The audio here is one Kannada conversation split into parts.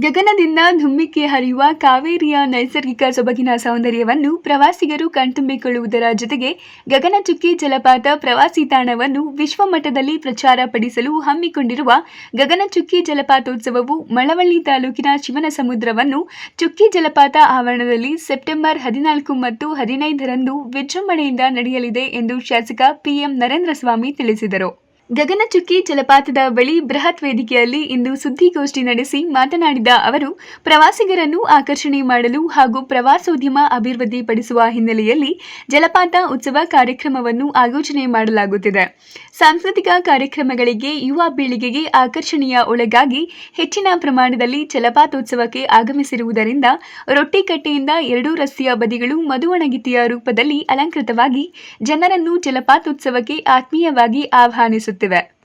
ಗಗನದಿಂದ ಧುಮ್ಮಿಕ್ಕೆ ಹರಿಯುವ ಕಾವೇರಿಯ ನೈಸರ್ಗಿಕ ಸೊಬಗಿನ ಸೌಂದರ್ಯವನ್ನು ಪ್ರವಾಸಿಗರು ಕಣ್ತುಂಬಿಕೊಳ್ಳುವುದರ ಜೊತೆಗೆ ಗಗನಚುಕ್ಕಿ ಜಲಪಾತ ಪ್ರವಾಸಿ ತಾಣವನ್ನು ವಿಶ್ವಮಟ್ಟದಲ್ಲಿ ಪ್ರಚಾರ ಪಡಿಸಲು ಹಮ್ಮಿಕೊಂಡಿರುವ ಗಗನಚುಕ್ಕಿ ಜಲಪಾತೋತ್ಸವವು ಮಳವಳ್ಳಿ ತಾಲೂಕಿನ ಶಿವನ ಸಮುದ್ರವನ್ನು ಚುಕ್ಕಿ ಜಲಪಾತ ಆವರಣದಲ್ಲಿ ಸೆಪ್ಟೆಂಬರ್ ಹದಿನಾಲ್ಕು ಮತ್ತು ಹದಿನೈದರಂದು ವಿಜೃಂಭಣೆಯಿಂದ ನಡೆಯಲಿದೆ ಎಂದು ಶಾಸಕ ಪಿಎಂ ನರೇಂದ್ರ ಸ್ವಾಮಿ ತಿಳಿಸಿದರು. ಗಗನಚುಕ್ಕಿ ಜಲಪಾತದ ಬಳಿ ಬೃಹತ್ ವೇದಿಕೆಯಲ್ಲಿ ಇಂದು ಸುದ್ದಿಗೋಷ್ಠಿ ನಡೆಸಿ ಮಾತನಾಡಿದ ಅವರು, ಪ್ರವಾಸಿಗರನ್ನು ಆಕರ್ಷಣೆ ಮಾಡಲು ಹಾಗೂ ಪ್ರವಾಸೋದ್ಯಮ ಅಭಿವೃದ್ಧಿಪಡಿಸುವ ಹಿನ್ನೆಲೆಯಲ್ಲಿ ಜಲಪಾತ ಉತ್ಸವ ಕಾರ್ಯಕ್ರಮವನ್ನು ಆಯೋಜನೆ ಮಾಡಲಾಗುತ್ತಿದೆ. ಸಾಂಸ್ಕೃತಿಕ ಕಾರ್ಯಕ್ರಮಗಳಿಗೆ ಯುವ ಪೀಳಿಗೆಗೆ ಆಕರ್ಷಣೆಯ ಒಳಗಾಗಿ ಹೆಚ್ಚಿನ ಪ್ರಮಾಣದಲ್ಲಿ ಜಲಪಾತೋತ್ಸವಕ್ಕೆ ಆಗಮಿಸಿರುವುದರಿಂದ ರೊಟ್ಟಿಕಟ್ಟೆಯಿಂದ ಎರಡೂ ರಸ್ತೆಯ ಬದಿಗಳು ಮದುವಣಗಿತಿಯ ರೂಪದಲ್ಲಿ ಅಲಂಕೃತವಾಗಿ ಜನರನ್ನು ಜಲಪಾತೋತ್ಸವಕ್ಕೆ ಆತ್ಮೀಯವಾಗಿ ಆಹ್ವಾನಿಸುತ್ತಿವೆ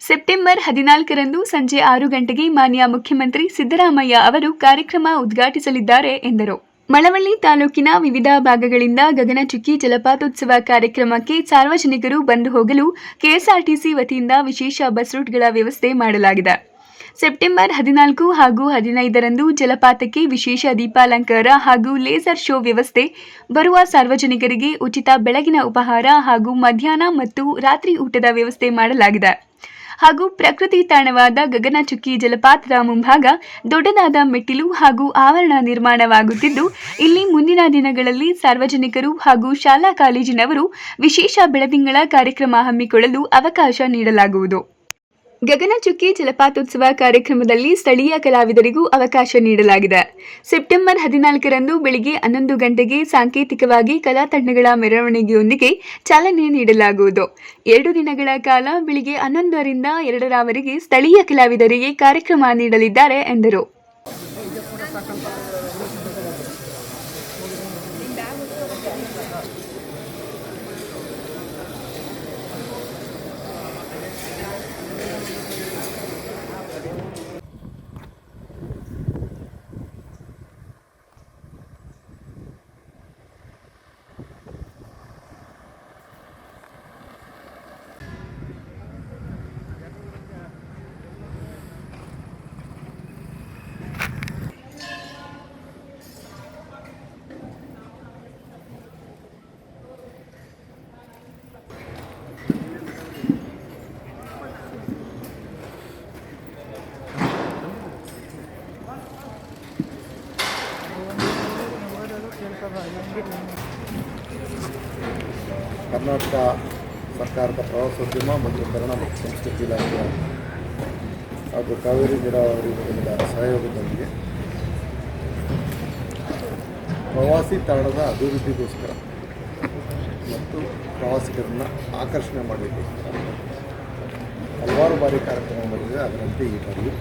ಸೆಪ್ಟೆಂಬರ್ ಹದಿನಾಲ್ಕರಂದು ಸಂಜೆ ಆರು ಗಂಟೆಗೆ ಮಾನ್ಯ ಮುಖ್ಯಮಂತ್ರಿ ಸಿದ್ದರಾಮಯ್ಯ ಅವರು ಕಾರ್ಯಕ್ರಮ ಉದ್ಘಾಟಿಸಲಿದ್ದಾರೆ ಎಂದರು. ಮಳವಳ್ಳಿ ತಾಲೂಕಿನ ವಿವಿಧ ಭಾಗಗಳಿಂದ ಗಗನಚುಕ್ಕಿ ಜಲಪಾತೋತ್ಸವ ಕಾರ್ಯಕ್ರಮಕ್ಕೆ ಸಾರ್ವಜನಿಕರು ಬಂದು ಹೋಗಲು ಕೆಎಸ್ಆರ್ಟಿಸಿ ವತಿಯಿಂದ ವಿಶೇಷ ಬಸ್ ರೂಟ್ಗಳ ವ್ಯವಸ್ಥೆ ಮಾಡಲಾಗಿದೆ. ಸೆಪ್ಟೆಂಬರ್ ಹದಿನಾಲ್ಕು ಹಾಗೂ ಹದಿನೈದರಂದು ಜಲಪಾತಕ್ಕೆ ವಿಶೇಷ ದೀಪಾಲಂಕಾರ ಹಾಗೂ ಲೇಸರ್ ಶೋ ವ್ಯವಸ್ಥೆ. ಬರುವ ಸಾರ್ವಜನಿಕರಿಗೆ ಉಚಿತ ಬೆಳಗಿನ ಉಪಹಾರ ಹಾಗೂ ಮಧ್ಯಾಹ್ನ ಮತ್ತು ರಾತ್ರಿ ಊಟದ ವ್ಯವಸ್ಥೆ ಮಾಡಲಾಗಿದೆ. ಹಾಗೂ ಪ್ರಕೃತಿ ತಾಣವಾದ ಗಗನಚುಕ್ಕಿ ಜಲಪಾತದ ಮುಂಭಾಗ ದೊಡ್ಡದಾದ ಮೆಟ್ಟಿಲು ಹಾಗೂ ಆವರಣ ನಿರ್ಮಾಣವಾಗುತ್ತಿದ್ದು, ಇಲ್ಲಿ ಮುಂದಿನ ದಿನಗಳಲ್ಲಿ ಸಾರ್ವಜನಿಕರು ಹಾಗೂ ಶಾಲಾ ಕಾಲೇಜಿನವರು ವಿಶೇಷ ಬೆಳದಿಂಗಳ ಕಾರ್ಯಕ್ರಮ ಹಮ್ಮಿಕೊಳ್ಳಲು ಅವಕಾಶ ನೀಡಲಾಗುವುದು. ಗಗನಚುಕ್ಕಿ ಜಲಪಾತೋತ್ಸವ ಕಾರ್ಯಕ್ರಮದಲ್ಲಿ ಸ್ಥಳೀಯ ಕಲಾವಿದರಿಗೂ ಅವಕಾಶ ನೀಡಲಾಗಿದೆ. ಸೆಪ್ಟೆಂಬರ್ ಹದಿನಾಲ್ಕರಂದು ಬೆಳಿಗ್ಗೆ ಹನ್ನೊಂದು ಗಂಟೆಗೆ ಸಾಂಕೇತಿಕವಾಗಿ ಕಲಾ ತಂಡಗಳ ಮೆರವಣಿಗೆಯೊಂದಿಗೆ ಚಾಲನೆ ನೀಡಲಾಗುವುದು. ಎರಡು ದಿನಗಳ ಕಾಲ ಬೆಳಿಗ್ಗೆ ಹನ್ನೊಂದರಿಂದ ಎರಡರವರೆಗೆ ಸ್ಥಳೀಯ ಕಲಾವಿದರಿಗೆ ಕಾರ್ಯಕ್ರಮ ನೀಡಲಿದ್ದಾರೆ ಎಂದರು. ಕರ್ನಾಟಕ ಸರ್ಕಾರದ ಪ್ರವಾಸೋದ್ಯಮ ಮತ್ತು ಕನ್ನಡ ಮತ್ತು ಸಂಸ್ಕೃತಿ ಇಲಾಖೆಯ ಹಾಗೂ ಕಾವೇರಿ ನೀರಾವರಿ ನಿಗಮದ ಸಹಯೋಗದೊಂದಿಗೆ ಪ್ರವಾಸಿ ತಾಣದ ಅಭಿವೃದ್ಧಿಗೋಸ್ಕರ ಮತ್ತು ಪ್ರವಾಸಿಗರನ್ನು ಆಕರ್ಷಣೆ ಮಾಡಲಿಕ್ಕೋಸ್ಕರ ಹಲವಾರು ಬಾರಿ ಕಾರ್ಯಕ್ರಮ ಮಾಡಿದೆ ಅದರಂತೆ ಈ ಬಾರಿ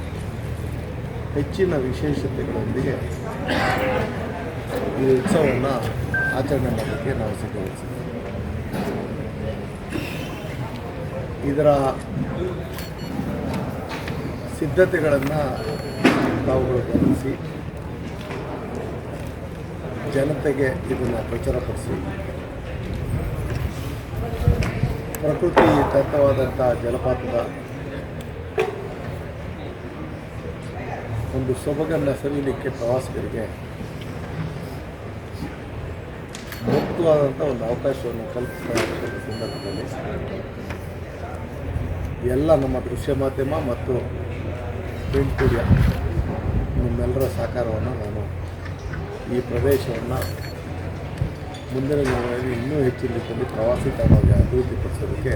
ಹೆಚ್ಚಿನ ವಿಶೇಷತೆಗಳೊಂದಿಗೆ ಈ ಉತ್ಸವವನ್ನು ಆಚರಣೆ ಮಾಡಲಿಕ್ಕೆ ನಾವು ಸಿದ್ಧಗೊಳಿಸಿದ್ದೇವೆ. ಇದರ ಸಿದ್ಧತೆಗಳನ್ನು ತಾವುಗಳು ಗಮನಿಸಿ. ಜನತೆಗೆ ಇದನ್ನು ಪ್ರಚಾರಪಡಿಸಿ. ಪ್ರಕೃತಿ ದತ್ತವಾದಂಥ ಜಲಪಾತದ ಒಂದು ಸೊಬಗನ್ನು ಸವಿಲಿಕ್ಕೆ ಪ್ರವಾಸಿಗರಿಗೆ ಮುಕ್ತವಾದಂಥ ಒಂದು ಅವಕಾಶವನ್ನು ಇರ್ತಕ್ಕಂಥ ಸಂದರ್ಭದಲ್ಲಿ ಎಲ್ಲ ನಮ್ಮ ದೃಶ್ಯ ಮಾಧ್ಯಮ ಮತ್ತು ಪ್ರಿಂಟ್ ಮೀಡಿಯಾ ನಿಮ್ಮೆಲ್ಲರ ಸಹಕಾರವನ್ನು ನಾನು ಈ ಪ್ರದೇಶವನ್ನು ಮುಂದಿನ ದಿನಗಳಲ್ಲಿ ಇನ್ನೂ ಹೆಚ್ಚಿನ ರೀತಿಯಲ್ಲಿ ಪ್ರವಾಸಿ ತಾಣವಾಗಿ ಅಭಿವೃದ್ಧಿಪಡಿಸೋದಕ್ಕೆ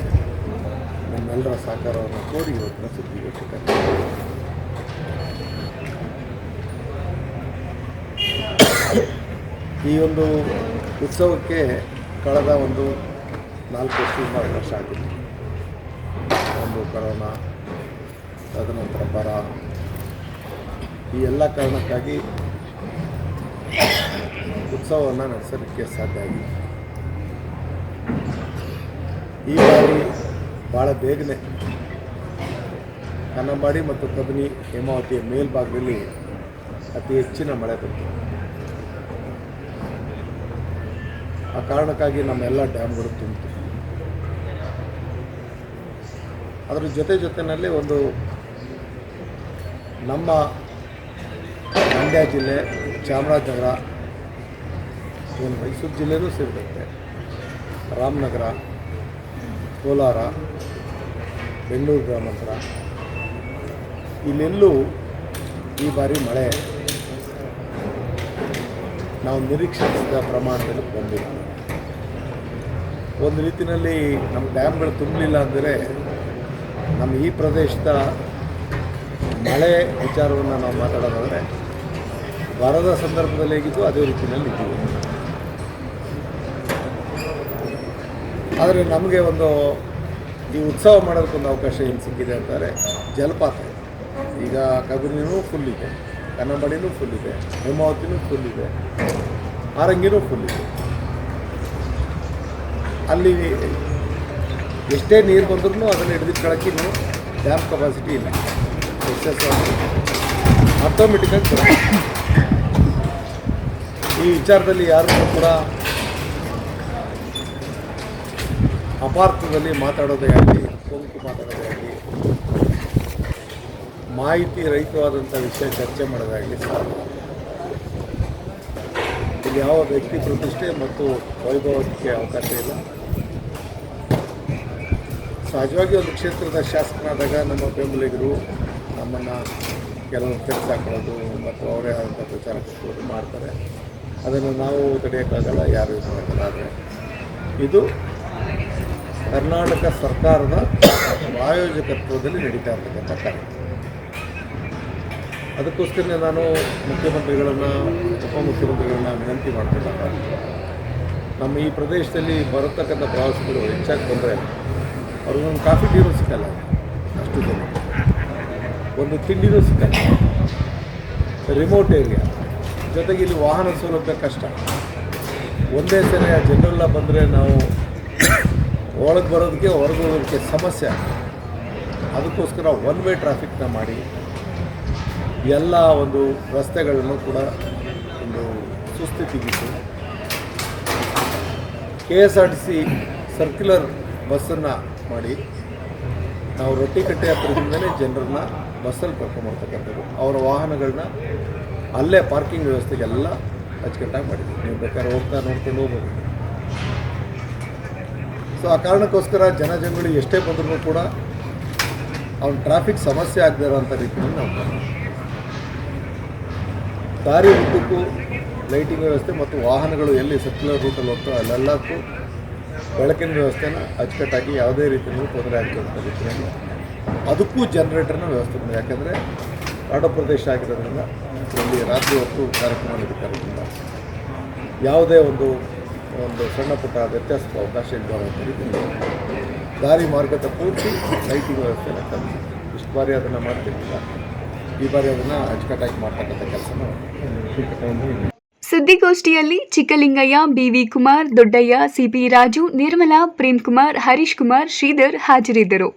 ನಿಮ್ಮೆಲ್ಲರ ಸಹಕಾರವನ್ನು ಕೋರಿ ಇವತ್ತಿನ ಸುದ್ದಿಗೋಷ್ಠಿ. ಈ ಒಂದು ಉತ್ಸವಕ್ಕೆ ಕಳೆದ ಒಂದು ನಾಲ್ಕು ವರ್ಷದಿಂದ ವರ್ಷ ಆಗಿದೆ ಒಂದು ಕರೋನಾ ತದನಂತರ ಬರ. ಈ ಎಲ್ಲ ಕಾರಣಕ್ಕಾಗಿ ಉತ್ಸವವನ್ನು ನಡೆಸೋದಕ್ಕೆ ಸಾಧ್ಯ ಆಗಿದೆ. ಈ ಬಾರಿ ಭಾಳ ಬೇಗನೆ ಕನ್ನಂಬಾಡಿ ಮತ್ತು ಕಬಿನಿ ಹೇಮಾವತಿಯ ಮೇಲ್ಭಾಗದಲ್ಲಿ ಅತಿ ಹೆಚ್ಚಿನ ಮಳೆ ಬಂತು. ಆ ಕಾರಣಕ್ಕಾಗಿ ನಮ್ಮೆಲ್ಲ ಡ್ಯಾಮ್ಗಳು ತುಂಬಿತು. ಅದರ ಜೊತೆ ಜೊತೆಯಲ್ಲಿ ಒಂದು ನಮ್ಮ ಮಂಡ್ಯ ಜಿಲ್ಲೆ, ಚಾಮರಾಜನಗರ ಇವನು ಮೈಸೂರು ಜಿಲ್ಲೆಯೂ ಸೇರಿದಂತೆ ರಾಮನಗರ, ಕೋಲಾರ, ಬೆಂಗಳೂರು ಗ್ರಾಮಾಂತರ. ಇಲ್ಲೆಲ್ಲೂ ಈ ಬಾರಿ ಮಳೆ ನಾವು ನಿರೀಕ್ಷಿಸಿದ ಪ್ರಮಾಣದಲ್ಲಿ ಬಂದಿಲ್ಲ. ಒಂದು ರೀತಿಯಲ್ಲಿ ನಮ್ಮ ಡ್ಯಾಮ್ಗಳು ತುಂಬಲಿಲ್ಲ ಅಂದರೆ ನಮ್ಮ ಈ ಪ್ರದೇಶದ ಮಳೆ ವಿಚಾರವನ್ನು ನಾವು ಮಾತಾಡೋದಾದರೆ, ಬರದ ಸಂದರ್ಭದಲ್ಲಿ ಹೇಗಿದ್ದು ಅದೇ ರೀತಿಯಲ್ಲಿ ಇದ್ದೀವಿ. ಆದರೆ ನಮಗೆ ಒಂದು ಈ ಉತ್ಸವ ಮಾಡೋದಕ್ಕೊಂದು ಅವಕಾಶ ಏನು ಸಿಕ್ಕಿದೆ ಅಂತಾರೆ ಜಲಪಾತ. ಈಗ ಕಬಿನಿನೂ ಫುಲ್ ಇದೆ ಕನ್ನಂಬಾಡಿನೂ ಫುಲ್ ಇದೆ, ಹೇಮಾವತಿನೂ ಫುಲ್ ಇದೆ ಆರಂಗಿನೂ ಫುಲ್ ಇದೆ. ಅಲ್ಲಿ ಎಷ್ಟೇ ನೀರು ಬಂದ್ರೂ ಅದನ್ನು ಹಿಡಿದಿಟ್ಕೊಳ್ಳೋಕೆ ಇನ್ನೂ ಡ್ಯಾಮ್ ಕೆಪಾಸಿಟಿ ಇಲ್ಲ. ಎಕ್ಸಸ್ ಬರುತ್ತೆ ಈ ವಿಚಾರದಲ್ಲಿ ಯಾರೂ ಕೂಡ ಅಪಾರ್ಥದಲ್ಲಿ ಮಾತಾಡೋದೇ ಆಗಲಿ ಸೋಂಕು ಮಾತಾಡೋದೇ ಆಗಲಿ, ಮಾಹಿತಿ ರಹಿತವಾದಂಥ ವಿಷಯ ಚರ್ಚೆ ಮಾಡೋದಾಗಲಿ ಇಲ್ಲಿ ಯಾವ ವ್ಯಕ್ತಿ ಪ್ರತಿಷ್ಠೆ ಮತ್ತು ವೈಭವಕ್ಕೆ ಅವಕಾಶ ಇಲ್ಲ. ಸಹಜವಾಗಿ ಒಂದು ಕ್ಷೇತ್ರದ ಶಾಸಕನಾದಾಗ ನಮ್ಮ ಬೆಂಬಲಿಗರು ನಮ್ಮನ್ನು ಕೆಲವು ಕೆಲಸ ಹಾಕೊಳ್ಳೋದು ಮತ್ತು ಅವರೇ ಆದಂಥ ಪ್ರಚಾರ ಕೊಡೋದು ಮಾಡ್ತಾರೆ. ಅದನ್ನು ನಾವು ತಡೆಯೋಕ್ಕಾಗಲ್ಲ, ಯಾರು ಮಾಡೋಕ್ಕಾಗಲ್ಲ ಆದರೆ ಇದು ಕರ್ನಾಟಕ ಸರ್ಕಾರದ ಆಯೋಜಕತ್ವದಲ್ಲಿ ನಡೀತಾ ಇರ್ತಕ್ಕಂಥ ಕಾರ್ಯ. ಅದಕ್ಕೋಸ್ಕರನೇ ನಾನು ಮುಖ್ಯಮಂತ್ರಿಗಳನ್ನು, ಉಪಮುಖ್ಯಮಂತ್ರಿಗಳನ್ನ ವಿನಂತಿ ಮಾಡ್ತಿದ್ದಾಗ ನಮ್ಮ ಈ ಪ್ರದೇಶದಲ್ಲಿ ಬರತಕ್ಕಂಥ ಪ್ರವಾಸಿಗರು ಹೆಚ್ಚಾಗಿ ಬಂದರೆ ಅವ್ರಿಗೊಂದು ಕಾಫಿ ಟೀರು ಸಿಕ್ಕಲ್ಲ ಅಷ್ಟು ಜನ. ಒಂದು ತಿಂಡಿನೂ ಸಿಕ್ಕಲ್ಲ ರಿಮೋಟ್ ಏರಿಯಾ ಜೊತೆಗೆ ಇಲ್ಲಿ ವಾಹನ ಸೌಲಭ್ಯ ಕಷ್ಟ. ಒಂದೇ ಸಲ ಜನರೆಲ್ಲ ಬಂದರೆ ನಾವು ಒಳಗೆ ಬರೋದಕ್ಕೆ, ಹೊರಗೆ ಹೋಗೋದಕ್ಕೆ ಸಮಸ್ಯೆ ಅದಕ್ಕೋಸ್ಕರ ಒನ್ ವೇ ಟ್ರಾಫಿಕ್ನ ಮಾಡಿ, ಎಲ್ಲ ಒಂದು ರಸ್ತೆಗಳನ್ನು ಕೂಡ ಒಂದು ಸುಸ್ಥಿತಿಗಿತ್ತು K S R T C circular ಬಸ್ಸನ್ನು ಮಾಡಿ ನಾವು ರೊಟ್ಟಿ ಕಟ್ಟೆ ಹತ್ರದಿಂದಲೇ ಜನರನ್ನ ಬಸ್ಸಲ್ಲಿ ಕರ್ಕೊಂಬರ್ತಕ್ಕಂಥದ್ದು ಅವರ ವಾಹನಗಳನ್ನ ಅಲ್ಲೇ ಪಾರ್ಕಿಂಗ್ ವ್ಯವಸ್ಥೆಗೆಲ್ಲ ಅಚ್ಚುಕಟ್ಟಾಗಿ ಮಾಡಿದ್ವಿ. ನೀವು ಬೇಕಾದ್ರೆ ಹೋಗ್ತಾ ನೋಡ್ಕೊಂಡು ಹೋಗ್ಬೋದು. ಸೊ ಆ ಕಾರಣಕ್ಕೋಸ್ಕರ ಜನಜಂಗುಳಿ ಎಷ್ಟೇ ಬಂದರೂ ಕೂಡ ಅವ್ನ ಟ್ರಾಫಿಕ್ ಸಮಸ್ಯೆ ಆಗದೇ ಇರೋಂಥ ರೀತಿಯಲ್ಲಿ ನಾವು. ದಾರಿ ಉದ್ದಕ್ಕೂ ಲೈಟಿಂಗ್ ವ್ಯವಸ್ಥೆ ಮತ್ತು ವಾಹನಗಳು ಎಲ್ಲಿ ಸರ್ಕ್ಯುಲರ್ ರೂಟಲ್ಲಿ ಹೋಗ್ತೋ ಅಲ್ಲೆಲ್ಲಕ್ಕೂ ಬೆಳಕಿನ ವ್ಯವಸ್ಥೆನ ಅಚ್ಚುಕಟ್ಟಾಗಿ ಯಾವುದೇ ರೀತಿಯಲ್ಲೂ ತೊಂದರೆ ಆಗ್ತಕ್ಕಂಥ ರೀತಿಯಲ್ಲಿ ಅದಕ್ಕೂ ಜನ್ರೇಟರ್ನ ವ್ಯವಸ್ಥೆ ಮಾಡಿ ಯಾಕೆಂದರೆ ಕಾಡು ಪ್ರದೇಶ ಆಗಿರೋದ್ರಿಂದ ಇಲ್ಲಿ ರಾತ್ರಿ ಹೊತ್ತು ಕಾರ್ಯಕ್ರಮ ನಡೀತಾರೋದ್ರಿಂದ ಯಾವುದೇ ಒಂದು ಒಂದು ಸಣ್ಣ ಪುಟ್ಟ ವ್ಯತ್ಯಾಸಕ್ಕೆ ಅವಕಾಶ ಇಲ್ಲದ ರೀತಿಯಲ್ಲಿ ದಾರಿ ಮಾರ್ಗದ ಪೂರ್ತಿ ಲೈಟಿಂಗ್ ವ್ಯವಸ್ಥೆನ ತಂದು ಇಷ್ಟು ಬಾರಿ ಅದನ್ನು ಮಾಡ್ತಿರ್ಲಿಲ್ಲ. ಈ ಬಾರಿ ಅದನ್ನು ಅಚ್ಚುಕಟ್ಟಾಗಿ ಮಾಡ್ತಕ್ಕಂಥ ಕೆಲಸನ ಸುದ್ದಿಗೋಷ್ಠಿಯಲ್ಲಿ Chikkalingaiah B V Kumar Doddaiah C P Raju Nirmala Prem Kumar Harish Kumar Sridhar ಹಾಜರಿದ್ದರು.